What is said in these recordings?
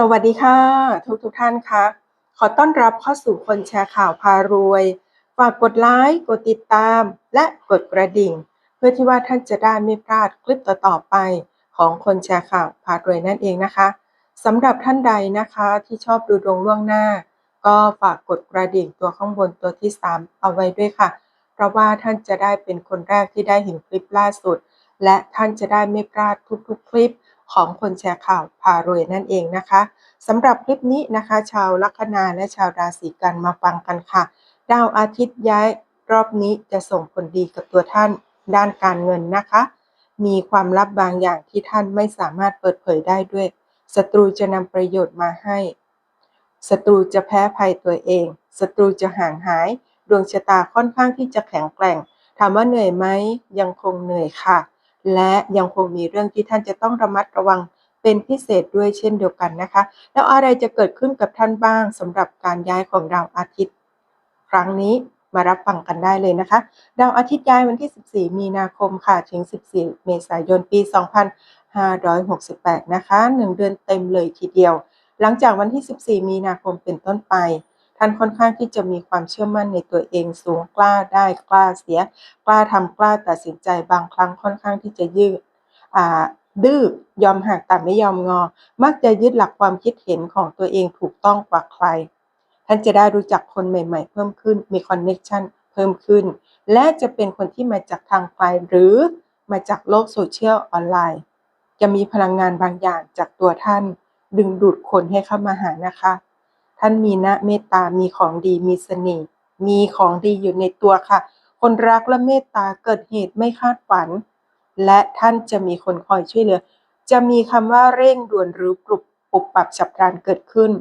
สวัสดีค่ะ ทุกทุกท่านคะขอต้อนรับเข้าสู่คนแชร์ข่าวพารวย ฝากกดไลค์กดติดตาม และกดกระดิ่ง เพื่อที่ว่าท่านจะได้ไม่พลาดคลิปต่อๆไปของคนแชร์ข่าวพารวยนั่นเองนะคะสำหรับท่านใดนะคะที่ชอบดูดวงล่วงหน้า ก็ฝากกดกระดิ่งตัวข้างบนตัวที่ 3 เอาไว้ด้วยค่ะ เพราะว่าท่านจะได้เป็นคนแรกที่ได้เห็นคลิปล่าสุด และท่านจะได้ไม่พลาดทุกๆคลิป ของคนแชร์ข่าวพารวยนั่นเองนะคะสำหรับคลิปนี้นะคะ ชาวลัคนาและชาวราศีกันมาฟังกันค่ะ ดาวอาทิตย์ย้ายรอบนี้จะส่งผลดีกับตัวท่านด้านการเงินนะคะ มีความลับบางอย่างที่ท่านไม่สามารถเปิดเผยได้ด้วยศัตรูจะนำประโยชน์มาให้ศัตรูจะแพ้ภัยตัวเองศัตรูจะห่างหาย ดวงชะตาค่อนข้างที่จะแข็งแกร่ง ถามว่าเหนื่อยไหมยังคงเหนื่อยค่ะ และยังคงมีเรื่องที่ท่านจะต้องระมัดระวังเป็นพิเศษด้วยเช่นเดียวกันนะคะ แล้วอะไรจะเกิดขึ้นกับท่านบ้างสำหรับการย้ายของดาวอาทิตย์ ครั้งนี้มารับฟังกันได้เลยนะคะ ดาวอาทิตย์ย้ายวันที่ 14 มีนาคมค่ะถึง 14 เมษายนปี 2568 นะคะ 1 เดือนเต็มเลยทีเดียว หลังจากวันที่ 14 มีนาคมเป็นต้นไป ท่านค่อนข้างที่จะมีความเชื่อมั่นในตัวเองสูงกล้าได้กล้าเสีย กล้าทำกล้าตัดสินใจบางครั้งค่อนข้างที่จะยืดอ่าดื้อยอมหักแต่ไม่ยอมงอ มักจะยึดหลักความคิดเห็นของตัวเองถูกต้องกว่าใคร ท่านจะได้รู้จักคนใหม่ ๆ เพิ่มขึ้นมีคอนเน็ชันเพิ่มขึ้น และจะเป็นคนที่มาจากทางไกลหรือมาจากโลกโซเชียลออนไลน์ จะมีพลังงานบางอย่างจากตัวท่าน ดึงดูดคนให้เข้ามาหานะคะ ท่านมีนะเมตตา มีของดี มีเสน่ห์ มีของดีอยู่ในตัวค่ะ คนรักและเมตตาเกิดเหตุไม่คาดฝัน และท่านจะมีคนคอยช่วยเหลือ จะมีคำว่าเร่งด่วนหรือปรับปรับปรับฉับพลันเกิดขึ้น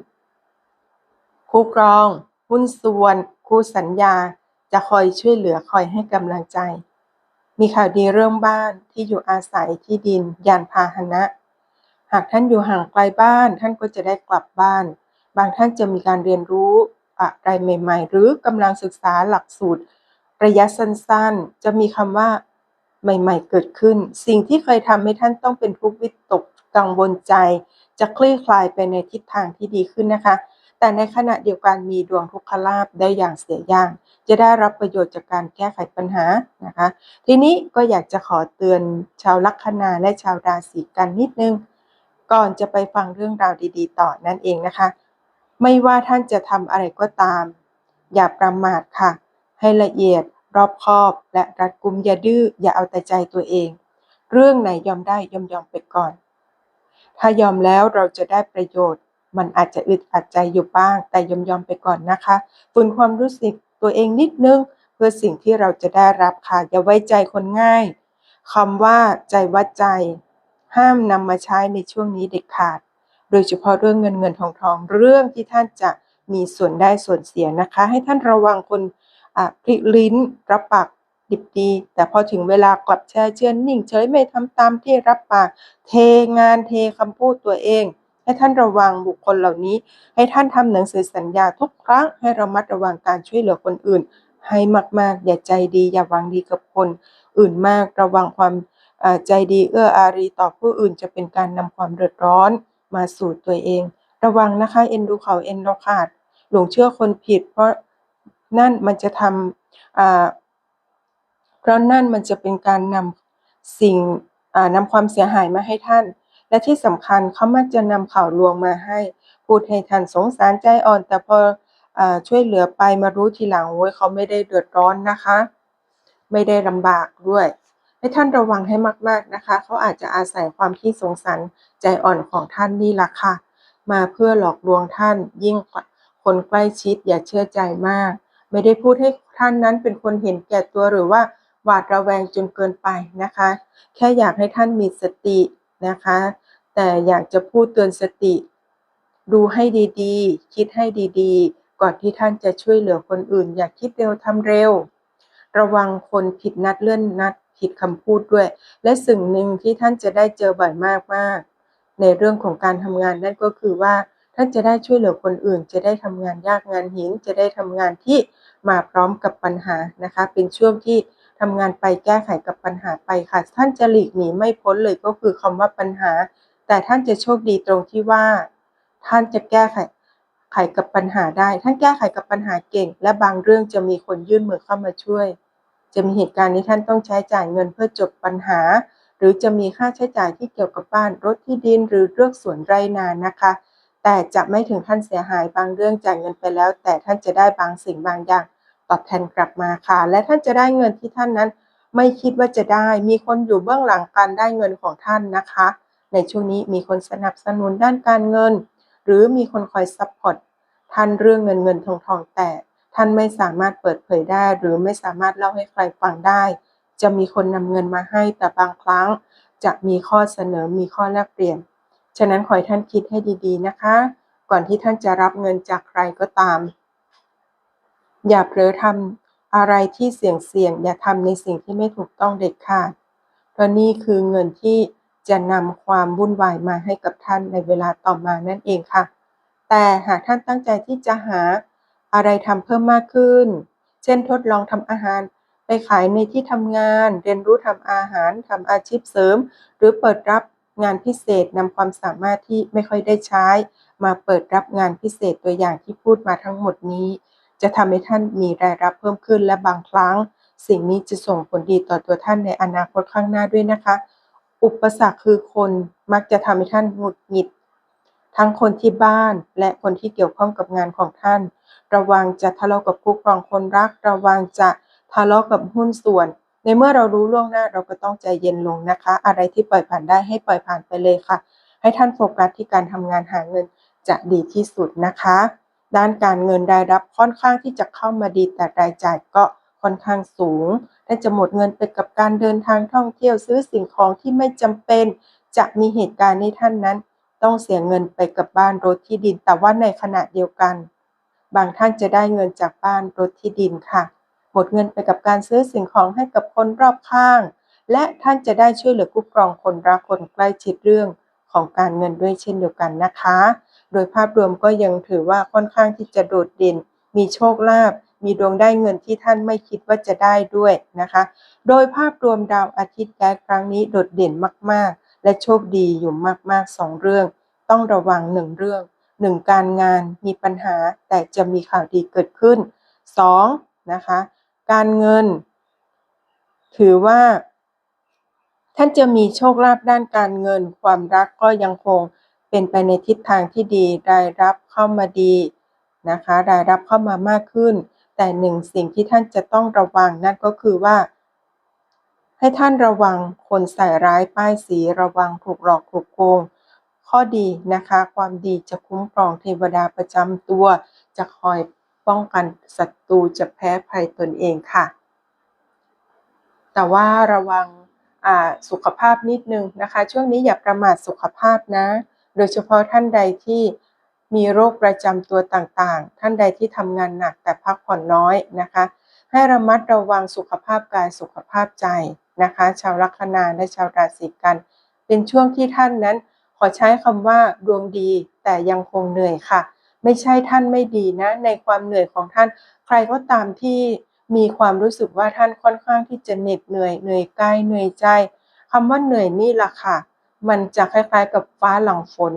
คู่ครอง หุ้นส่วน คู่สัญญา จะคอยช่วยเหลือคอยให้กำลังใจ มีข่าวดีเรื่องบ้านที่อยู่อาศัยที่ดิน ยานพาหนะ หากท่านอยู่ห่างไกลบ้าน ท่านก็จะได้กลับบ้าน บางท่านจะมีการเรียนรู้อะไรใหม่ ๆ หรือกำลังศึกษาหลักสูตร ระยะสั้นๆ จะมีคำว่าใหม่ ๆ เกิดขึ้น สิ่งที่เคยทำให้ท่านต้องเป็นทุกข์วิตกกังวลใจ จะคลี่คลายไปในทิศทางที่ดีขึ้นนะคะ แต่ในขณะเดียวกันมีดวงทุกขลาภได้อย่างเสียอย่าง จะได้รับประโยชน์จากการแก้ไขปัญหานะคะ ทีนี้ก็อยากจะขอเตือนชาวลัคนาและชาวราศีกันนิดนึง ก่อนจะไปฟังเรื่องราวดี ๆ ต่อนั่นเองนะคะ ไม่ว่าท่านจะทำอะไรก็ตาม อย่าประมาทค่ะ ให้ละเอียดรอบคอบและรัดกุมอย่าดื้ออย่าเอาแต่ใจตัวเอง เรื่องไหนยอมได้ยอมยอมไปก่อน ถ้ายอมแล้วเราจะได้ประโยชน์ มันอาจจะอึดอัดใจอยู่บ้าง แต่ยอมยอมไปก่อนนะคะฝืนความรู้สึกตัวเองนิดนึง เพื่อสิ่งที่เราจะได้รับค่ะ อย่าไว้ใจคนง่ายคำว่าใจวัดใจ ห้ามนำมาใช้ในช่วงนี้เด็ดขาด ดยเฉพาะเรื่องเงินเงินทองทองเรื่องที่ท่านจะมีส่วนได้ส่วนเสียนะคะ ให้ท่านระวังคนพลิกลิ้นรับปากดิบดี แต่พอถึงเวลากลับแช่เชื่อนิ่งเฉยไม่ทำตามที่รับปากเทงานเทคำพูดตัวเอง ให้ท่านระวังบุคคลเหล่านี้ ให้ท่านทำหนังสือสัญญาทุกครั้งให้ระมัดระวังการช่วยเหลือคนอื่น ให้มากๆ อย่าใจดี อย่าหวังดีกับคนอื่นมากระวังความใจดีเอื้ออารีต่อผู้อื่นจะเป็นการนำความเดือดร้อน มาสู่ตัวเอง ระวังนะคะ เอ็นดูเขาเอ็นเราขาด หลงเชื่อคนผิด เพราะนั่นมันจะทำเพราะนั่นมันจะเป็นการนำสิ่งนำความเสียหายมาให้ท่าน และที่สำคัญเขามักจะนำข่าวลวงมาให้ พูดให้ท่านสงสารใจอ่อน แต่พออช่วยเหลือไปมารู้ทีหลังโว้ยเขาไม่ได้เดือดร้อนนะคะ ไม่ได้ลำบากด้วย ให้ท่านระวังให้มากๆนะคะ เขาอาจจะอาศัยความที่สงสารใจอ่อนของท่านนี่แหละค่ะ มาเพื่อหลอกลวงท่านยิ่งคนใกล้ชิดอย่าเชื่อใจมาก ไม่ได้พูดให้ท่านนั้นเป็นคนเห็นแก่ตัวหรือว่าหวาดระแวงจนเกินไปนะคะ แค่อยากให้ท่านมีสตินะคะ แต่อยากจะพูดเตือนสติ ดูให้ดีๆ คิดให้ดีๆ ก่อนที่ท่านจะช่วยเหลือคนอื่น อย่าคิดเร็วทำเร็ว ระวังคนผิดนัดเลื่อนนัด ผิดคำพูดด้วย และสิ่งหนึ่งที่ท่านจะได้เจอบ่อยมากๆ ในเรื่องของการทำงานนั่นก็คือว่าท่านจะได้ช่วยเหลือคนอื่น จะได้ทำงานยากงานหิน จะได้ทำงานที่มาพร้อมกับปัญหานะคะ เป็นช่วงที่ทำงานไปแก้ไขกับปัญหาไปค่ะ ท่านจะหลีกหนีไม่พ้นเลยก็คือคำว่าปัญหา แต่ท่านจะโชคดีตรงที่ว่า ท่านจะแก้ไขไขกับปัญหาได้ ท่านแก้ไขกับปัญหาเก่ง และบางเรื่องจะมีคนยื่นมือเข้ามาช่วย จะมีเหตุการณ์ที่ท่านต้องใช้จ่ายเงินเพื่อจบปัญหา หรือจะมีค่าใช้จ่ายที่เกี่ยวกับบ้านรถที่ดินหรือเรื่องสวนไร่นานะคะ แต่จะไม่ถึงท่านเสียหายบางเรื่องจ่ายเงินไปแล้ว แต่ท่านจะได้บางสิ่งบางอย่างตอบแทนกลับมาค่ะ และท่านจะได้เงินที่ท่านนั้น ไม่คิดว่าจะได้ มีคนอยู่เบื้องหลังการได้เงินของท่านนะคะ ในช่วงนี้มีคนสนับสนุนด้านการเงิน หรือมีคนคอยซัพพอร์ตท่านเรื่องเงินเงินทองทองแต่ ท่านไม่สามารถเปิดเผยได้ หรือไม่สามารถเล่าให้ใครฟังได้ จะมีคนนำเงินมาให้แต่บางครั้ง จะมีข้อเสนอมีข้อแลกเปลี่ยน ฉะนั้นขอให้ท่านคิดให้ดีๆนะคะ ก่อนที่ท่านจะรับเงินจากใครก็ตาม อย่าเผลอทำอะไรที่เสี่ยงเสี่ยง อย่าทำในสิ่งที่ไม่ถูกต้องเด็ดขาดเพราะนี่คือเงินที่จะนำความวุ่นวายมาให้กับท่านในเวลาต่อมานั่นเองค่ะ แต่หากท่านตั้งใจที่จะหา อะไรทำเพิ่มมากขึ้น เช่นทดลองทำอาหาร ไปขายในที่ทำงาน เรียนรู้ทำอาหารทำอาชีพเสริม หรือเปิดรับงานพิเศษนำความสามารถที่ไม่ค่อยได้ใช้ มาเปิดรับงานพิเศษตัวอย่างที่พูดมาทั้งหมดนี้ จะทำให้ท่านมีรายรับเพิ่มขึ้นและบางครั้ง สิ่งนี้จะส่งผลดีต่อตัวท่านในอนาคตข้างหน้าด้วยนะคะ อุปสรรคคือคนมักจะทำให้ท่านหงุดหงิด ทั้งคนที่บ้านและคนที่เกี่ยวข้องกับงานของท่าน ระวังจะทะเลาะกับคู่ครองคนรัก ระวังจะทะเลาะกับหุ้นส่วน ในเมื่อเรารู้ล่วงหน้าเราก็ต้องใจเย็นลงนะคะ อะไรที่ปล่อยผ่านได้ให้ปล่อยผ่านไปเลยค่ะ ให้ท่านโฟกัสที่การทำงานหาเงินจะดีที่สุดนะคะ ด้านการเงินรายรับค่อนข้างที่จะเข้ามาดีแต่รายจ่ายก็ค่อนข้างสูงและจะหมดเงินไปกับการเดินทางท่องเที่ยวซื้อสิ่งของที่ไม่จำเป็น จะมีเหตุการณ์ในท่านนั้น ต้องเสียเงินไปกับบ้านรถที่ดิน แต่ว่าในขณะเดียวกัน บางท่านจะได้เงินจากบ้านรถที่ดินค่ะ หมดเงินไปกับการซื้อสิ่งของให้กับคนรอบข้าง และท่านจะได้ช่วยเหลือกู้ครองคนรักคนใกล้ชิดเรื่องของการเงินด้วยเช่นเดียวกันนะคะ โดยภาพรวมก็ยังถือว่าค่อนข้างที่จะโดดเด่น มีโชคลาภ มีดวงได้เงินที่ท่านไม่คิดว่าจะได้ด้วยนะคะ โดยภาพรวมดาวอาทิตย์ย้ายครั้งนี้โดดเด่นมากๆ และโชคดีอยู่มากๆสองเรื่อง ต้องระวังหนึ่งเรื่องหนึ่งการงานมีปัญหาแต่จะมีข่าวดีเกิดขึ้นสองนะคะการเงิน ถือว่า ท่านจะมีโชคลาภด้านการเงิน ความรักก็ยังคงเป็นไปในทิศทางที่ดีรายรับเข้ามาดีนะคะรายรับเข้ามามากขึ้น แต่หนึ่งสิ่งที่ท่านจะต้องระวังนั่นก็คือว่า ให้ท่านระวังคนใส่ร้ายป้ายสีระวังถูกหลอกถูกโกง ข้อดีนะคะ ความดีจะคุ้มครองเทวดาประจำตัว จะคอยป้องกันศัตรูจะแพ้ภัยตนเองค่ะ แต่ว่าระวังสุขภาพนิดนึงนะคะ ช่วงนี้อย่าประมาทสุขภาพนะ โดยเฉพาะท่านใดที่มีโรคประจำตัวต่างๆ ท่านใดที่ทำงานหนักแต่พักผ่อนน้อยนะคะ ให้ระมัดระวังสุขภาพกายสุขภาพใจ นะคะ ชาวลัคนาและชาวราศีกัน เป็นช่วงที่ท่านนั้น ขอใช้คำว่าดวงดีแต่ยังคงเหนื่อยค่ะ ไม่ใช่ท่านไม่ดีนะ ในความเหนื่อยของท่าน ใครก็ตามที่มีความรู้สึกว่าท่านค่อนข้างที่จะเหน็ดเหนื่อยเหนื่อยกายเหนื่อยใจคำว่าเหนื่อยนี่แหละค่ะ มันจะคล้ายๆกับฟ้าหลังฝน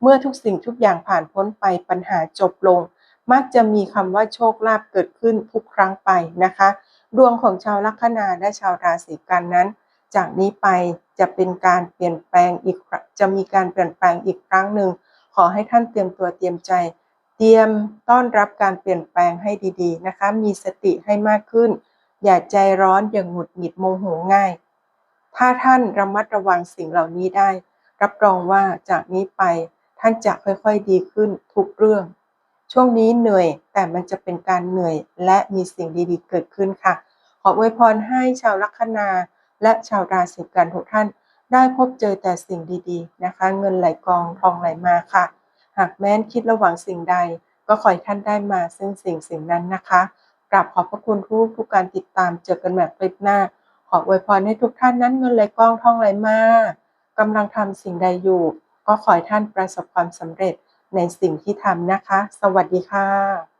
เมื่อทุกสิ่งทุกอย่างผ่านพ้นไปปัญหาจบลง มักจะมีคำว่าโชคลาภเกิดขึ้นทุกครั้งไปนะคะ ดวงของชาวลัคนาและชาวราศีกันนั้น จากนี้ไปจะเป็นการเปลี่ยนแปลงอีกจะมีการเปลี่ยนแปลงอีกครั้งหนึ่ง ขอให้ท่านเตรียมตัวเตรียมใจ เตรียมต้อนรับการเปลี่ยนแปลงให้ดีๆนะคะ มีสติให้มากขึ้น อย่าใจร้อนอย่างหงุดหงิดโมโหง่าย ถ้าท่านระมัดระวังสิ่งเหล่านี้ได้ รับรองว่าจากนี้ไปท่านจะค่อยๆดีขึ้นทุกเรื่อง ช่วงนี้เหนื่อย แต่มันจะเป็นการเหนื่อยและมีสิ่งดีๆ เกิดขึ้นค่ะ ขออวยพรให้ชาวลัคนา และชาวราศีกันทุกท่าน ได้พบเจอแต่สิ่งดีๆนะคะ เงินไหลกองทองไหลมาค่ะ หากแม้นคิดระหว่างสิ่งใด ก็ขอให้ท่านได้มาซึ่งสิ่งสิ่งนั้นนะคะกราบขอบพระคุณทุกทุกการติดตามเจอกันแบบคลิปหน้า ขออวยพรให้ทุกท่านนั้นเงินไหลกองทองไหลมากำลังทำสิ่งใดอยู่ ก็ขอให้ท่านประสบความสำเร็จ ในสิ่งที่ทำนะคะ สวัสดีค่ะ